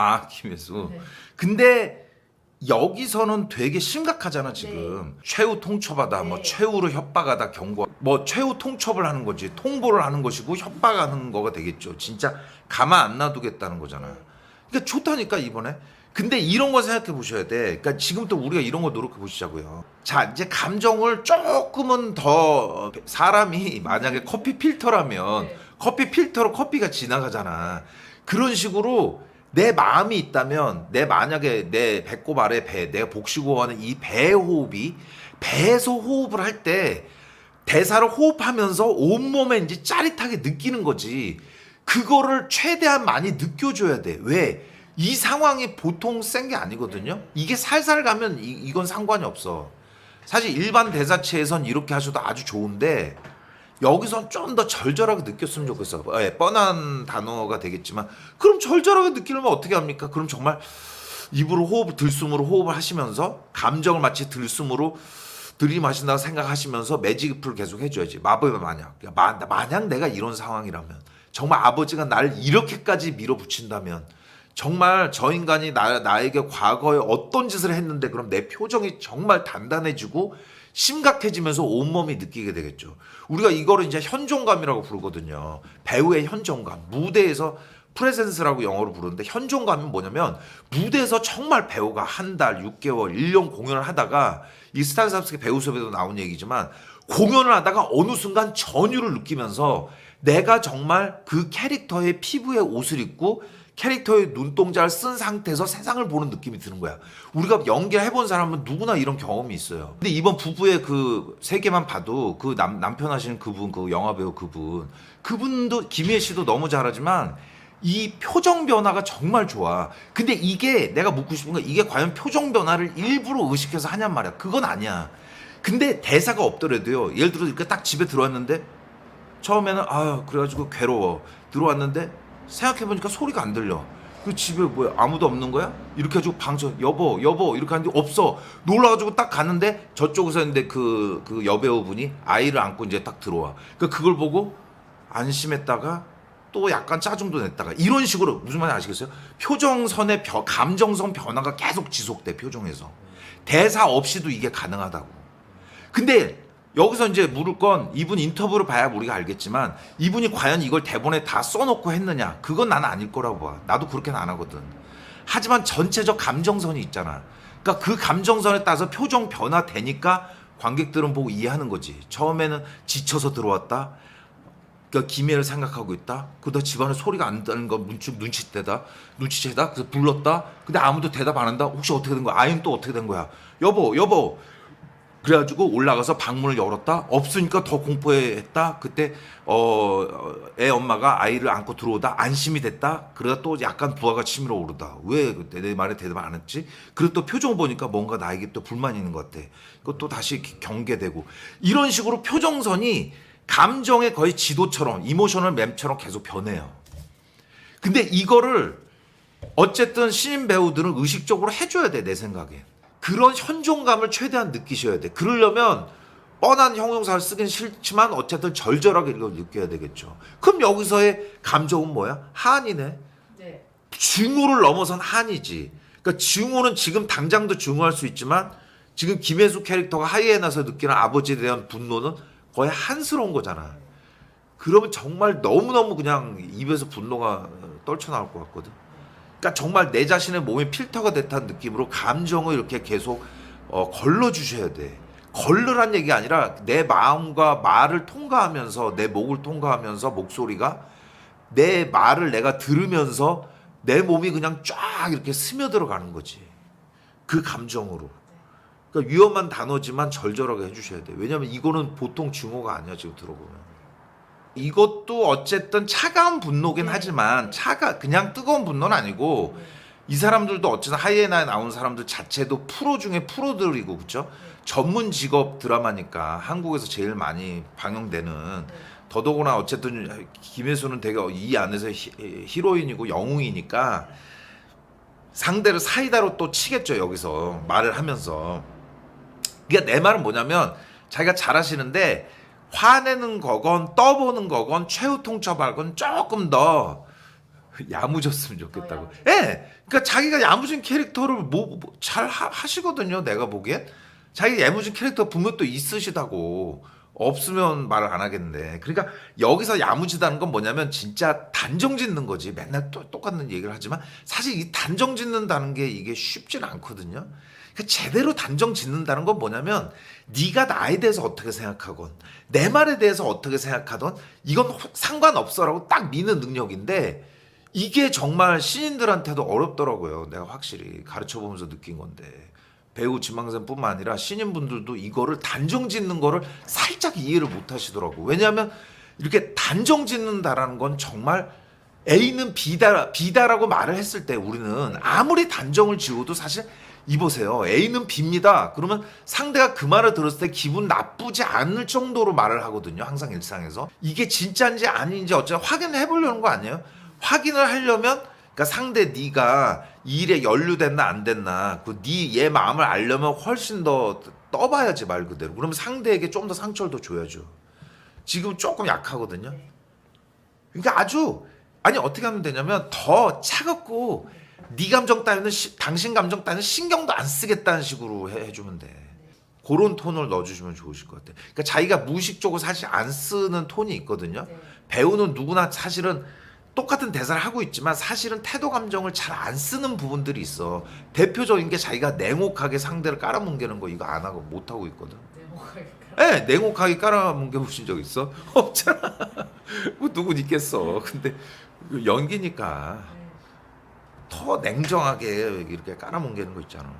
아 김혜수. 네. 근데 여기서는 되게 심각하잖아 지금. 최후 통첩하다, 뭐 네. 최후로 협박하다 경고, 뭐 최후 통첩을 하는 거지, 통보를 하는 것이고 협박하는 거가 되겠죠. 진짜 가만 안 놔두겠다는 거잖아. 그러니까 좋다니까 이번에. 근데 이런 거 생각해 보셔야 돼. 그러니까 지금부터 우리가 이런 거 노력해 보시자고요. 자, 이제 감정을 조금은 더 사람이 만약에 커피 필터라면 네. 커피 필터로 커피가 지나가잖아. 그런 식으로 내 마음이 있다면 내 만약에 내 배꼽 아래 배 내가 복식호흡하는 이 배 호흡이 배에서 호흡을 할 때 대사를 호흡하면서 온몸에 이제 짜릿하게 느끼는 거지. 그거를 최대한 많이 느껴줘야 돼. 왜? 이 상황이 보통 센 게 아니거든요. 이게 살살 가면 이, 이건 상관이 없어. 사실 일반 대사체에선 이렇게 하셔도 아주 좋은데 여기선 좀 더 절절하게 느꼈으면 좋겠어. 예, 뻔한 단어가 되겠지만 그럼 절절하게 느끼려면 어떻게 합니까? 그럼 정말 입으로 호흡, 들숨으로 호흡을 하시면서 감정을 마치 들숨으로 들이마신다고 생각하시면서 매직풀 계속 해줘야지. 마법의 만약. 마, 만약 내가 이런 상황이라면 정말 아버지가 나를 이렇게까지 밀어붙인다면 정말 저 인간이 나, 나에게 과거에 어떤 짓을 했는데 그럼 내 표정이 정말 단단해지고 심각해지면서 온몸이 느끼게 되겠죠. 우리가 이거를 이제 현존감이라고 부르거든요. 배우의 현존감. 무대에서 프레젠스라고 영어로 부르는데 현존감은 뭐냐면 무대에서 정말 배우가 한 달, 6개월, 1년 공연을 하다가 이 스탄스합스키 배우 수업에도 나온 얘기지만 공연을 하다가 어느 순간 전율을 느끼면서 내가 정말 그 캐릭터의 피부에 옷을 입고 캐릭터의 눈동자를 쓴 상태에서 세상을 보는 느낌이 드는 거야. 우리가 연기를 해본 사람은 누구나 이런 경험이 있어요. 근데 이번 부부의 그 세계만 봐도 그 남, 남편 하시는 그분, 그 영화배우 그분, 그분도 김희애 씨도 너무 잘하지만 이 표정 변화가 정말 좋아. 근데 이게 내가 묻고 싶은 건 이게 과연 표정 변화를 일부러 의식해서 하냔 말이야. 그건 아니야. 근데 대사가 없더라도요. 예를 들어 이렇게 딱 집에 들어왔는데 처음에는 아 그래가지고 괴로워 들어왔는데 생각해보니까 소리가 안 들려. 그 집에 뭐야 아무도 없는 거야? 이렇게 해가지고 방송 여보 여보 이렇게 하는데 없어. 놀라가지고 딱 갔는데 저쪽에서 있는데 그, 그 여배우분이 아이를 안고 이제 딱 들어와. 그 그걸 보고 안심했다가 또 약간 짜증도 냈다가 이런 식으로 무슨 말인지 아시겠어요? 표정선의 벼, 감정선 변화가 계속 지속돼 표정에서. 대사 없이도 이게 가능하다고. 근데 여기서 이제 물을 건 이분 인터뷰를 봐야 우리가 알겠지만 이분이 과연 이걸 대본에 다 써놓고 했느냐 그건 나는 아닐 거라고 봐 나도 그렇게는 안 하거든 하지만 전체적 감정선이 있잖아 그러니까 그 감정선에 따라서 표정 변화 되니까 관객들은 보고 이해하는 거지 처음에는 지쳐서 들어왔다 그러니까 김해를 생각하고 있다. 그러다 집안에 소리가 안 나는 거 눈치 눈치채다. 눈치채다. 그래서 불렀다. 근데 아무도 대답 안 한다. 혹시 어떻게 된 거야? 아이는 또 어떻게 된 거야? 여보, 여보. 그래가지고 올라가서 방문을 열었다. 없으니까 더 공포했다. 그때 어애 엄마가 아이를 안고 들어오다 안심이 됐다. 그러다 또 약간 부하가 치밀어 오르다. 왜 그때 내 말에 대답 안 했지? 그리고 또 표정 보니까 뭔가 나에게 또 불만이 있는 것 같아. 그것도 다시 경계되고 이런 식으로 표정선이 감정의 거의 지도처럼 이모셔널 맵처럼 계속 변해요. 근데 이거를 어쨌든 신인 배우들은 의식적으로 해줘야 돼 내 생각에 그런 현존감을 최대한 느끼셔야 돼. 그러려면 뻔한 형용사를 쓰긴 싫지만 어쨌든 절절하게 이걸 느껴야 되겠죠. 그럼 여기서의 감정은 뭐야? 한이네. 네. 중후를 넘어선 한이지. 그러니까 중후는 지금 당장도 중후할 수 있지만 지금 김혜수 캐릭터가 하이에나서 느끼는 아버지에 대한 분노는 거의 한스러운 거잖아. 그러면 정말 너무너무 그냥 입에서 분노가 떨쳐나올 것 같거든. 그러니까 정말 내 자신의 몸이 필터가 됐다는 느낌으로 감정을 이렇게 계속 어, 걸러 주셔야 돼. 걸르란 얘기가 아니라 내 마음과 말을 통과하면서 내 목을 통과하면서 목소리가 내 말을 내가 들으면서 내 몸이 그냥 쫙 이렇게 스며들어 가는 거지. 그 감정으로. 그러니까 위험한 단어지만 절절하게 해주셔야 돼. 왜냐면 이거는 보통 증오가 아니야 지금 들어보면. 이것도 어쨌든 차가운 분노긴 네. 하지만 차가 그냥 뜨거운 분노는 아니고 이 사람들도 어쨌든 하이에나에 나온 사람들 자체도 프로 중에 프로들이고 그죠? 전문 직업 드라마니까 한국에서 제일 많이 방영되는 더더구나 어쨌든 김혜수는 되게 이 안에서 히, 히로인이고 영웅이니까 상대를 사이다로 또 치겠죠 여기서 말을 하면서 그러니까 내 말은 뭐냐면 자기가 잘하시는데 화내는 거건 떠보는 거건 최후 통첩하건 조금 더 야무졌으면 좋겠다고. 어, 예. 그러니까 자기가 야무진 캐릭터를 뭐 잘 하시거든요. 내가 보기엔. 자기 야무진 캐릭터 분명 또 있으시다고. 없으면 말을 안 하겠는데. 그러니까 여기서 야무지다는 건 뭐냐면 진짜 단정 짓는 거지. 맨날 또 똑같은 얘기를 하지만 사실 이 단정 짓는다는 게 이게 쉽지는 않거든요. 그러니까 제대로 단정 짓는다는 건 뭐냐면 네가 나에 대해서 어떻게 생각하건 내 말에 대해서 어떻게 생각하던 이건 상관없어라고 딱 미는 능력인데 이게 정말 신인들한테도 어렵더라고요. 내가 확실히 가르쳐 보면서 느낀 건데 배우 지망생뿐만 아니라 신인분들도 이거를 단정 짓는 거를 살짝 이해를 못 하시더라고. 왜냐하면 이렇게 단정 짓는다라는 건 정말 A는 B다 B다라고 말을 했을 때 우리는 아무리 단정을 지어도 사실 이보세요. A는 B입니다. 그러면 상대가 그 말을 들었을 때 기분 나쁘지 않을 정도로 말을 하거든요. 항상 일상에서. 이게 진짜인지 아닌지 어쨌든 확인해 보려는 거 아니에요? 확인을 하려면 그러니까 상대 네가 이 일에 연루됐나 안 됐나 그네얘 마음을 알려면 훨씬 더 떠봐야지 말 그대로. 그러면 상대에게 좀 더 상처를 더 줘야죠. 지금 조금 약하거든요. 그러니까 아주 아니 어떻게 하면 되냐면 더 차갑고 네 감정 따위는 시- 당신 감정 따위는 신경도 안 쓰겠다는 식으로 해, 해주면 돼. 그런 톤을 넣어주시면 좋으실 것 같아. 그러니까 자기가 무의식적으로 사실 안 쓰는 톤이 있거든요. 네. 배우는 누구나 사실은 똑같은 대사를 하고 있지만 사실은 태도 감정을 잘 안 쓰는 부분들이 있어. 대표적인 게 자기가 냉혹하게 상대를 깔아뭉개는 거 이거 안 하고 못 하고 있거든. 네? 예, 냉혹하게 깔아뭉개 보신 적 있어? 없잖아. 뭐 누군 있겠어. 근데 연기니까 네. 더 냉정하게 이렇게 깔아뭉개는 거 있잖아.